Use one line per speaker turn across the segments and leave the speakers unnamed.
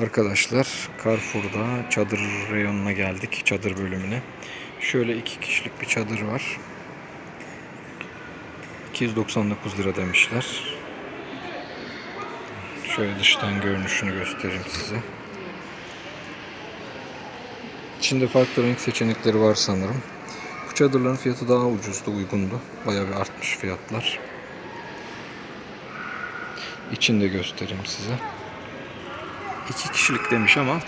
Arkadaşlar Carrefour'da çadır reyonuna geldik. Çadır bölümüne. Şöyle iki kişilik bir çadır var. 299 lira demişler. Şöyle dıştan görünüşünü göstereyim size. İçinde farklı renk seçenekleri var sanırım. Bu çadırların fiyatı daha ucuzdu, uygundu. Bayağı bir artmış fiyatlar. İçini de göstereyim size. İki kişilik demiş ama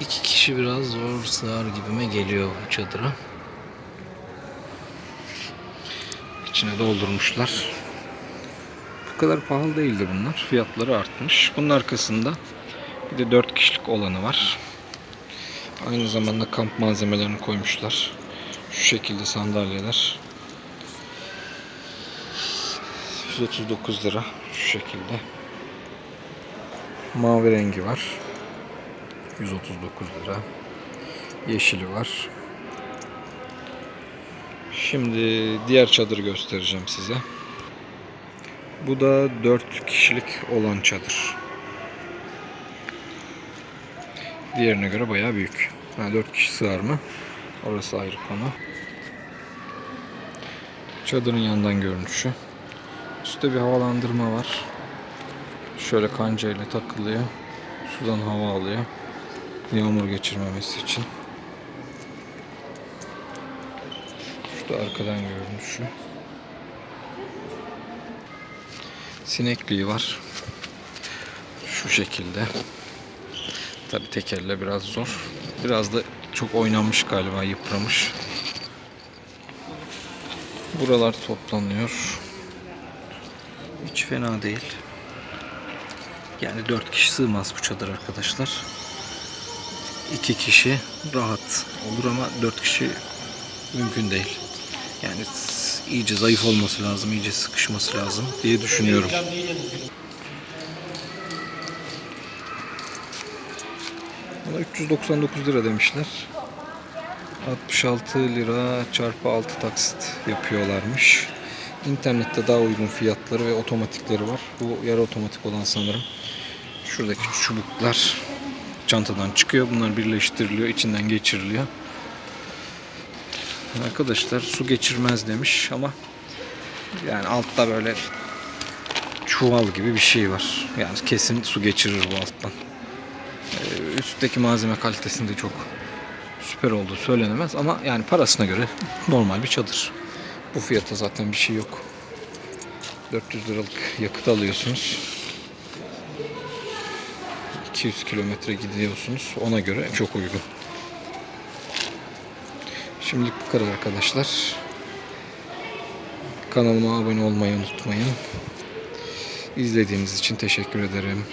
İki kişi biraz zor sığar gibime geliyor bu çadıra.
içine doldurmuşlar. Bu kadar pahalı değildi bunlar. Fiyatları artmış. Bunun arkasında bir de 4 kişilik olanı var. Aynı zamanda kamp malzemelerini koymuşlar. Şu şekilde sandalyeler. 139 lira şu şekilde. Mavi rengi var. 139 lira. Yeşili var. Şimdi diğer çadırı göstereceğim size. Bu da 4 kişilik olan çadır. Diğerine göre bayağı büyük. Ha, 4 kişi sığar mı? Orası ayrı konu. Çadırın yandan görünüşü. Üstte bir havalandırma var. Şöyle kanca ile takılıyor. Sudan hava alıyor. Yağmur geçirmemesi için. Şu da arkadan görünüşü. Sinekliği var. Şu şekilde. Tabi tekerle biraz zor. Biraz da çok oynanmış galiba, yıpramış. Buralar toplanıyor. Hiç fena değil. Yani 4 kişi sığmaz bu çadır arkadaşlar. 2 kişi rahat olur ama 4 kişi mümkün değil. Yani iyice zayıf olması lazım, iyice sıkışması lazım diye düşünüyorum. Buna 399 lira demişler. 66 lira çarpı 6 taksit yapıyorlarmış. İnternette daha uygun fiyatları ve otomatikleri var. Bu yarı otomatik olan sanırım. Şuradaki çubuklar çantadan çıkıyor. Bunlar birleştiriliyor, içinden geçiriliyor. Arkadaşlar su geçirmez demiş ama yani altta böyle çuval gibi bir şey var. Yani kesin su geçirir bu alttan. Ee, üstteki malzeme kalitesinde çok süper olduğu söylenemez ama yani parasına göre normal bir çadır. Bu fiyata zaten bir şey yok. 400 liralık yakıt alıyorsunuz. 200 kilometre gidiyorsunuz. Ona göre çok uygun. Şimdilik bu kadar arkadaşlar. Kanalıma abone olmayı unutmayın. İzlediğiniz için teşekkür ederim.